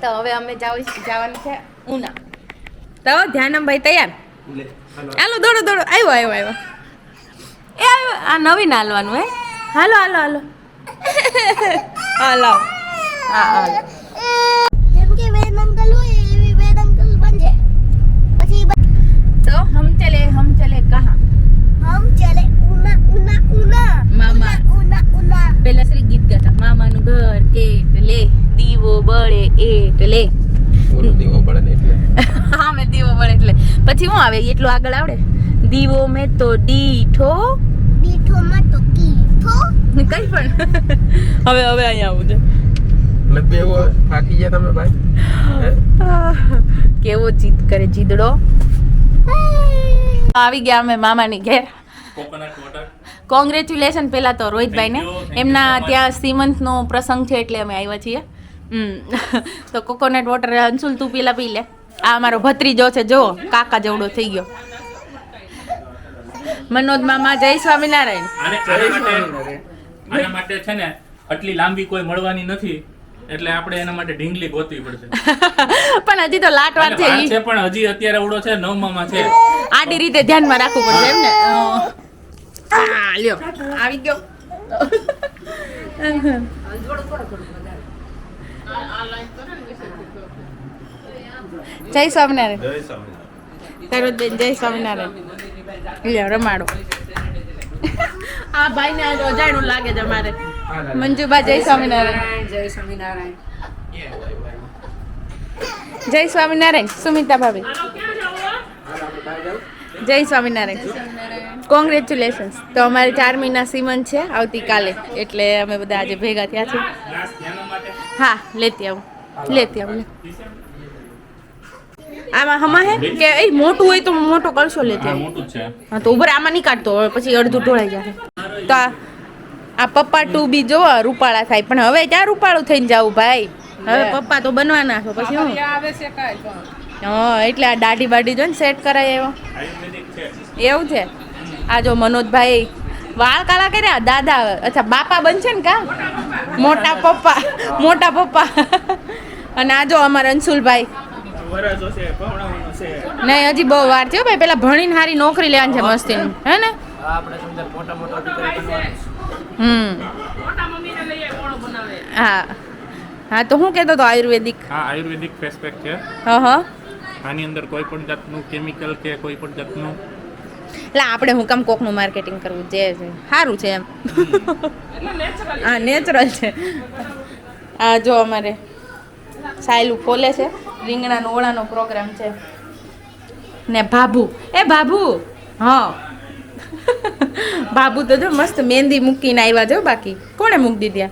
તો હવે અમે જાવ જવાનું છે ઉના. તો ધ્યાનમભાઈ તૈયાર? હાલો. દોડો દોડો. આવ્યો આવ્યો આવ્યો એ આવ્યો આ નવીન હાલવાનું હે? હાલો હાલો હાલો. હાલો. હા હાલો જેમ કે વેદ અંકલ હોય એવી વેદ અંકલ બનજે પછી બ- તો હમ ચલે હમ ચલે કહા હમ ચલે ઉના ઉના ઉના મામા. ઉના ઉના પેલા શ્રી ગીત ગાતા મામાનું ઘર કેટલે દીવો એટલે. દીવો પડે એટલે. હા મેં દીવો પડે એટલે. પછી હું આવે? એટલું આગળ આવડે? દીવો મેં તો દીઠો દીઠો માં તો કીઠો. કઈ પણ. હવે હવે અહીંયા આવું છે. એટલે થાકી ગયા તમે ભાઈ? કેવો જીદ કરે જીદડો? આવી ગયા અમે મામાની ઘેર. કોંગ્રેચ્યુલેશન પહેલા તો રોહિતભાઈ ને એમના ત્યાં સીમંતનો પ્રસંગ છે એટલે અમે આવ્યા છીએ. હમ. તો કોકોનટ વોટર અંશુલ તું પીલા પી લે. આ અમારો ભત્રીજો છે જો કાકા જેવડો થઈ ગયો. મનોજ મામા જય સ્વામિનારાયણ. આને આના માટે છે ને આટલી લાંબી કોઈ મળવાની નથી એટલે આપણે એના માટે ઢીંગલી ગોતવી પડશે. પણ હજી તો લાટ વાર અને છે છે પણ હજી અત્યારે ઉડો છે નવમામાં છે. આડી રીતે ધ્યાનમાં રાખવું પડશે એમ ને? આ લ્યો. આવી ગયો. જય સ્વામિનારાયણ. સરોજબેન જય સ્વામિનારાયણ. લ્યો રમાડો. આ ભાઈને આજ અજાણું લાગે છે અમારે. મંજુબા જય સ્વામિનારાયણ. જય સ્વામિનારાયણ જય સ્વામિનારાયણ સુમિતા ભાભી. જય સ્વામિનારાયણ. કોંગ્રેચ્યુલેશન્સ તો અમારે ચાર મહિના સીમન છે આવતીકાલે. એટલે અમે બધા આજે ભેગા થયા છીએ. હા લેતી આવું. લેતી આવું આમાં હમા હે કે એ મોટું હોય તો મોટો કળશો લેતી આવું. મોટું છે. હા તો ઉભર આમાં નહીં કાઢતો હવે પછી અડધું ઢોળાઈ જાય તો આ પપ્પા ટુ બી જો રૂપાળા થાય. પણ હવે ક્યાં રૂપાળું થઈને જાવું ભાઈ? હવે પપ્પા તો બનવાના છો પછી હું? આવે છે હા એટલે આ દાઢી બાઢી જો ને સેટ કરાય એવો. એવું છે? આ જો મનોજભાઈ વાળ કાળા કર્યા દાદા અચ્છા બાપા બનશે ને કા? મોટા પપ્પા મોટા પપ્પા. અને આ જો અમારા અંશુલભાઈ. નહીં હજી બહુ વાર થયો ભાઈ પેલા ભણીને સારી નોકરી લેવાની છે મસ્તીની. હે ને? હમ. હા. હા તો હું કહેતો હતો આયુર્વેદિક? હા આયુર્વેદિક ફેસ પેક છે. હા હા. આની અંદર કોઈ પણ જાતનું કેમિકલ કે કોઈ પણ જાતનું એટલે આપણે હું કામ કોકનું માર્કેટિંગ કરવું જે સારું છે એમ. હા નેચરલ છે. આ જો અમારે સાયલું ખોલે છે રીંગણાનો ઓળાનો પ્રોગ્રામ છે. ને ભાભુ. એ ભાભુ! હા. ભાભુ તો જો મસ્ત મહેંદી મૂકીને આવ્યા જો બાકી. કોણે મૂકી દીધી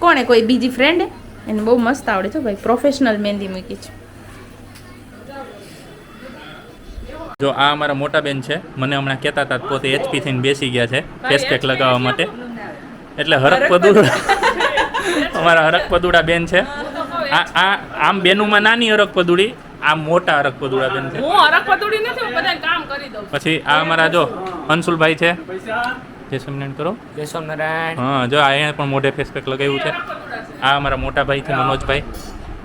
કોણે કોઈ બીજી ફ્રેન્ડ એને બહુ મસ્ત આવડે છે ભાઈ. પ્રોફેશનલ મહેંદી મૂકી છે. જો આ અમારા મોટા બેન છે મને હમણાં કહેતા હતા પોતે એચપી થઈને બેસી ગયા છે ફેસ પેક લગાવવા માટે. એટલે હરક પદુડા. અમારા હરક પદુડા બેન છે. આ આ આમ બેનુમાં નાની હરક પદુડી આ મોટા હરક પદુડા બેન છે. હું હરક પદુડી નથી હું બધાને કામ કરી દઉં. પછી આ અમારા જો અંશુલભાઈ છે. જય સ્વામિનારાયણ કરો. જય સ્વામિનારાયણ. હા જો અહીંયા પણ મોઢે ફેસ પેક લગાવ્યું છે. આ અમારા મોટા ભાઈ છે મનોજભાઈ.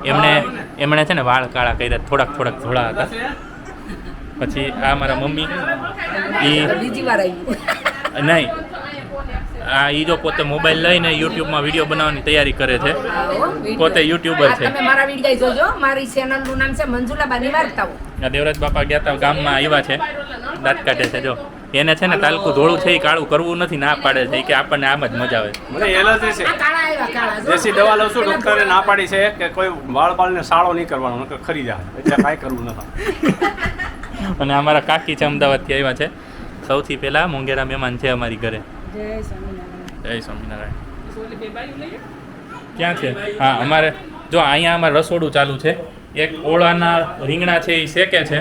એમણે એમણે છે ને વાળ કાળા કર્યા થોડાક થોડાક ધોળા હતા. પછી આ મારા મમ્મી. એ બીજી વાર આવ્યું નહીં. આ ઈ જો પોતે મોબાઈલ લઈને યુટ્યુબમાં વીડિયો બનાવવાની તૈયારી કરે છે. પોતે યુટ્યુબર છે. તમે મારા વીડિયો જોજો. મારી ચેનલનું નામ છે મંજુલા બાની વાર્તાઓ. આ દેવરાજ બાપા ગયા હતા ગામમાં આવ્યા છે. દાંત કાઢે છે જો. એને છે ને તાલકું ધોળું છે એ કાળું કરવું નથી ના પાડે છે. કે આપણને આમ જ મજા આવે. મને એલર્જી છે. આ કાળા આવ્યા કાળા. જો. દેશી દવા લઉં છું ડૉક્ટરે ના પાડી છે કે કોઈ વાળ બાળને સાળો નહીં કરવાનો નકર ખરી જાય. એટલે કાંઈ કરવું નથી. અને અમારા કાકી છે અમદાવાદથી આવ્યા છે. સૌથી પહેલાં મોંઘેરા મહેમાન છે અમારી ઘરે. જય સ્વામિનારાયણ. ક્યાં છે? હા અમારે જો અહીંયા અમારે રસોડું ચાલુ છે. એક ઓળાના રીંગણા છે એ શેકે છે.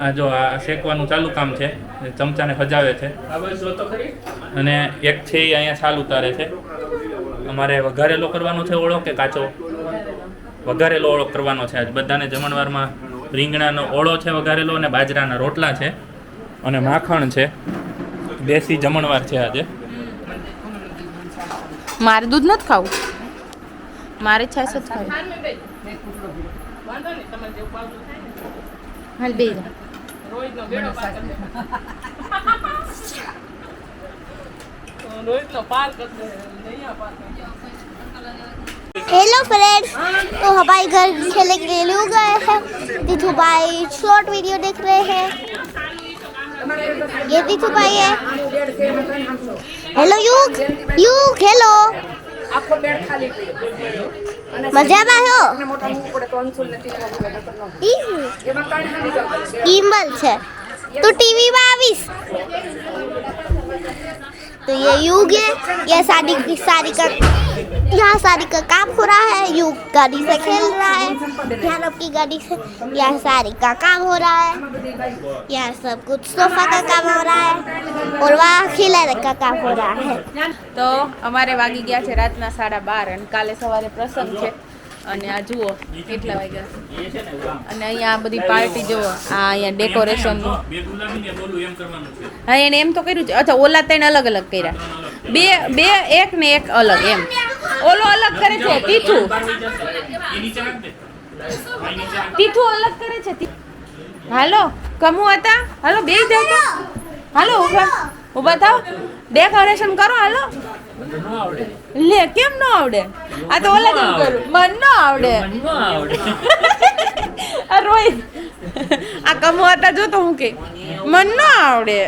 આ જો આ શેકવાનું ચાલુ કામ છે. ચમચાને હજાવે છે. અને એક છે એ અહીંયા છાલ ઉતારે છે. અમારે વઘારેલો કરવાનો છે ઓળો કે કાચો? વઘારેલો ઓળો કરવાનો છે. આજ બધાને જમણવારમાં રીંગણાનો ઓળો છે વઘારેલો અને બાજરાના રોટલા છે અને માખણ છે. દેશી જમણવાર છે આજે. મારે દૂધ નથી ખાવું. મારે છાસ જ ખાવું. હાલ બે જા. हेलो फ्रेंड्स तो हमारे घर खेलने के लिए लोग गए हैं दीथू भाई शॉर्ट वीडियो देख रहे हैं ये दीथू भाई है हेलो युग युग हेलो આખો બેડ ખાલી કર્યો. અને મજામાં છો સામે મોટા મુખ પડે તો અંશુલ નથી લેવા દેતા, નકર ન. ઈ એમાં કાંઈ નથી જવાનું. गिम्बल છે तो टीवी में आविस तो ये युग है ये शादी की शादी का यहाँ शादी का काम हो रहा है युग गाड़ी से खेल रहा है यहाँ की गाड़ी से यहाँ शादी का काम हो रहा है यहाँ सब कुछ सोफा का काम हो रहा है और वहाँ खिलौने का काम हो रहा है તો અમારે વાગી ગયા છે રાતના સાડા બાર અને કાલે સવારે પ્રસંગ છે અને આ જુઓ કેટલા વાગ્યા. અને અહીંયા આ બધી પાર્ટી જુઓ આ અહીંયા ડેકોરેશનનું બે ગુલાબી ને બોલું એમ કરવાનું છે. હા એને એમ તો કર્યું છે અચ્છા ઓલા ત્રણ અલગ અલગ કર્યા. બે બે એક ને એક અલગ એમ. ઓલો અલગ કરે છે તીથું. તીથું અલગ કરે છે તી- હાલો કમુ હતા? હાલો બે જાવ તો હાલો ઊભા ઊભા થાવ ડેકોરેશન કરો હાલો. લે કેમ ન આવડે? આ તો ઓલા કેમ કરું. મન ન આવડે. આ રોય આ કમવાતા જો તો હું કે. મન ન આવડે.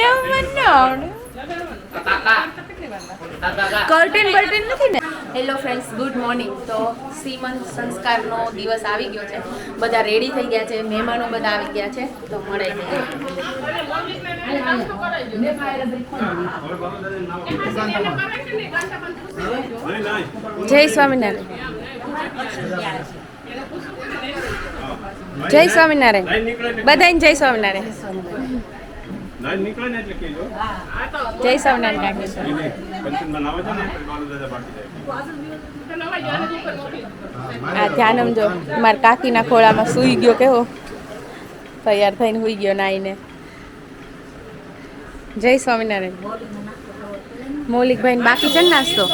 એવું મન ન આવડે. કર્ટેન બર્ટેન નથી ને? Hello friends, good morning. તો સીમંત સંસ્કારનો દિવસ આવી ગયો છે. બધા રેડી થઈ ગયા છે, મહેમાનો બધા આવી ગયા છે, તો મળે. જય સ્વામિનારાયણ. જય સ્વામિનારાયણ. બધાને જય સ્વામિનારાયણ. જય સ્વામિનારાયણ આ ધ્યાનમ જો મારા કાકીના ખોળામાં સૂઈ ગયો કેવો? તૈયાર થઈને સુઈ ગયો નાઈને. જય સ્વામિનારાયણ. મૌલિકભાઈ બાકી છે ને નાસ્તો?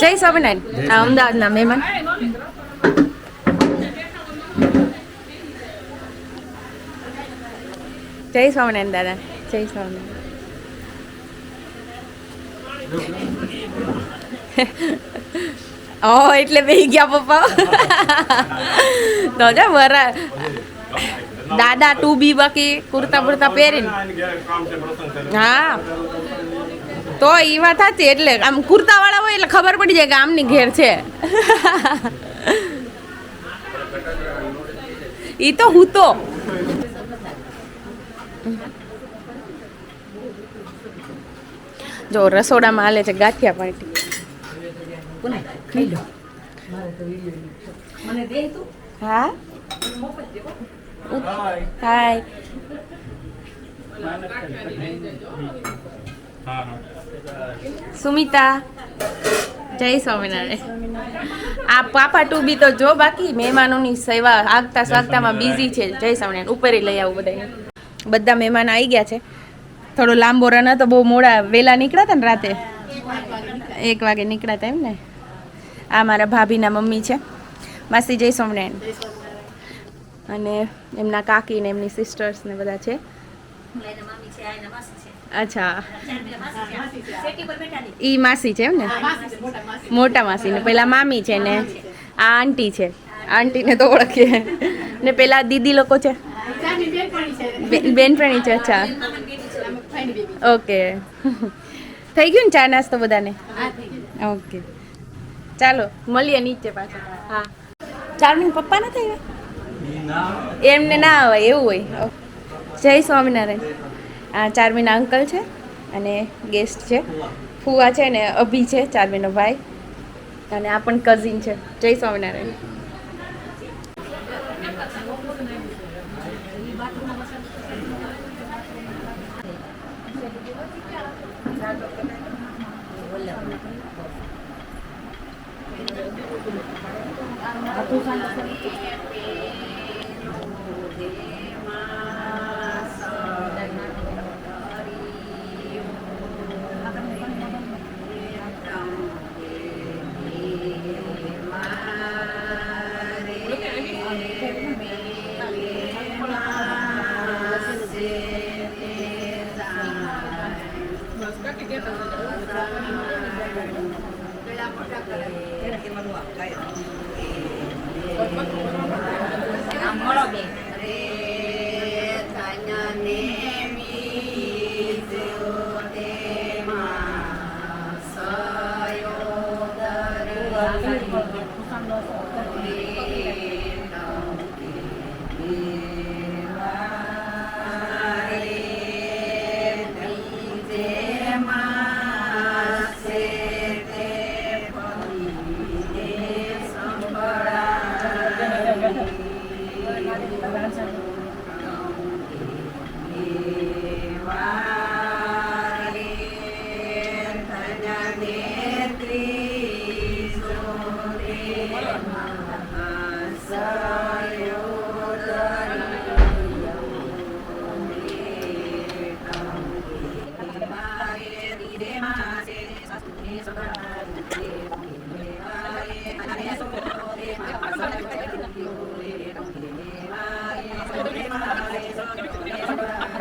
જય સ્વામિનારાયણ. આ અમદાવાદના મહેમાન. જય સ્વામિનારાયણ દાદા. જય સ્વામિનારાયણ ઓ એટલે ભેગ્યા ગયા, પપ્પા. તો જા, વરા દાદા ટુ બી બાકી કુર્તા બુર્તા પહેરીને. હા. તો એ વાત સાચી, એટલે આમ કુર્તા વાળા હોય એટલે ખબર પડી જાય કે આમની ઘેર છે. એ તો હું તો. જો રસોડામાં હાલે છે ગાંઠિયા પાર્ટી. હા? હાય હા હા સુમિતા. જય સ્વામિનારાયણ. આ પાપા ટુબી તો જો બાકી મહેમાનોની સેવા આગતા સ્વાગતામાં બિઝી છે. જય સ્વામિનારાયણ. ઉપર લઈ આવું બધા બધા મહેમાન આવી ગયા છે. થોડો લાંબો રન હતો, બહુ મોડા વહેલા નીકળ્યા હતા ને રાતે? એક વાગે નીકળ્યા હતા એમ ને? આ મારા ભાભીના મમ્મી છે. માસી જય સ્વામિનારાયણ અને એમના કાકી ને એમની સિસ્ટર્સ ને બધા છે. અચ્છા. ઈ માસી છે એમ ને? મોટા માસી ને. પેલા મામી છે ને, આ આંટી છે. આંટીને તો ઓળખીએ. ને પેલા દીદી લોકો છે. બેનપણી છે, અચ્છા. ઓકે થઈ ગયું ને ચા નાસ્તો બધાને? ઓકે ચાલો મળીએ નીચે પાછા. હા. ચારમીન પપ્પા ના થઈ એમને ના આવે એવું હોય. જય સ્વામિનારાયણ. આ ચારમીના અંકલ છે અને ગેસ્ટ છે. ફુવા છે ને અભી છે ચારમીનો ભાઈ. અને આ પણ કઝિન છે. જય સ્વામિનારાયણ. Two.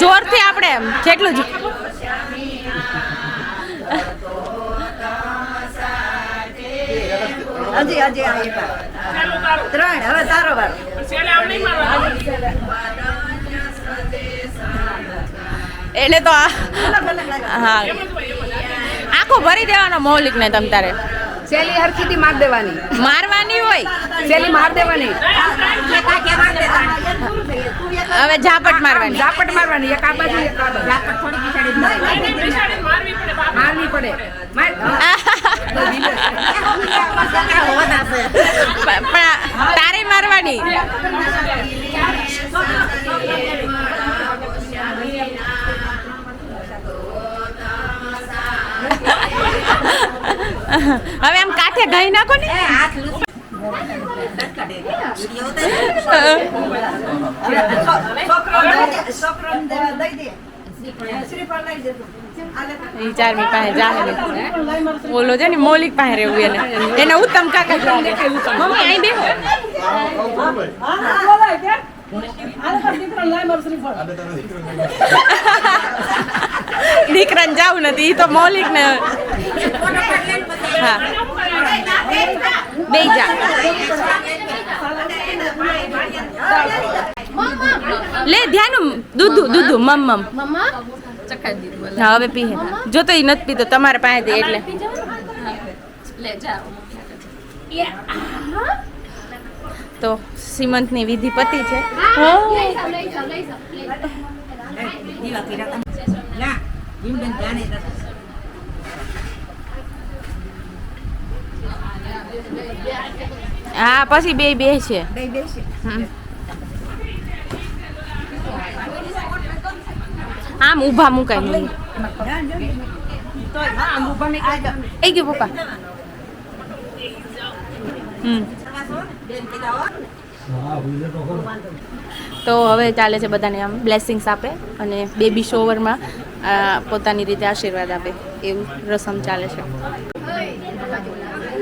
ચોરથી આપણે એમ, જેટલું જ. હજી હજી ત્રણ, હવે તારો વાર. એટલે તો હા. આખો ભરી દેવાનો મૌલિક ને તમ તારે. સેલી હરખીથી માર દેવાની. મારવાની હોય? સેલી માર દેવાની. હવે ઝાપટ મારવાની. ઝાપટ મારવાની. એક આ બાજુ એક આ બાજુ. મારવી પડે. પણ તારે મારવાની. હવે આમ કાંઠે ગઈ નાખો ને. ચારમી પાસે જાહે બોલો છે ને મૌલિક પાસે રહેવું એને. એને ઉત્તમ કાકા મમ્મી અહીં બેહો. દીકરાને જાવું નથી ઈ તો મૌલિક ને હા. બે જા. લે ધ્યાન દૂધું દૂધું મમ મમ. હા હવે પીએ જો તો નથી પીતો તમારે પાસે દે એટલે. તો સીમંતની વિધિ પતિ છે. હા. પછી બે બે છે. આમ ઊભા મુકાય નહીં. એ ગયું પપ્પા. હમ. તો હવે ચાલે છે બધાને આમ બ્લેસિંગ્સ આપે અને બેબી શોવરમાં પોતાની રીતે આશીર્વાદ આપે. એવું રસમ ચાલે છે.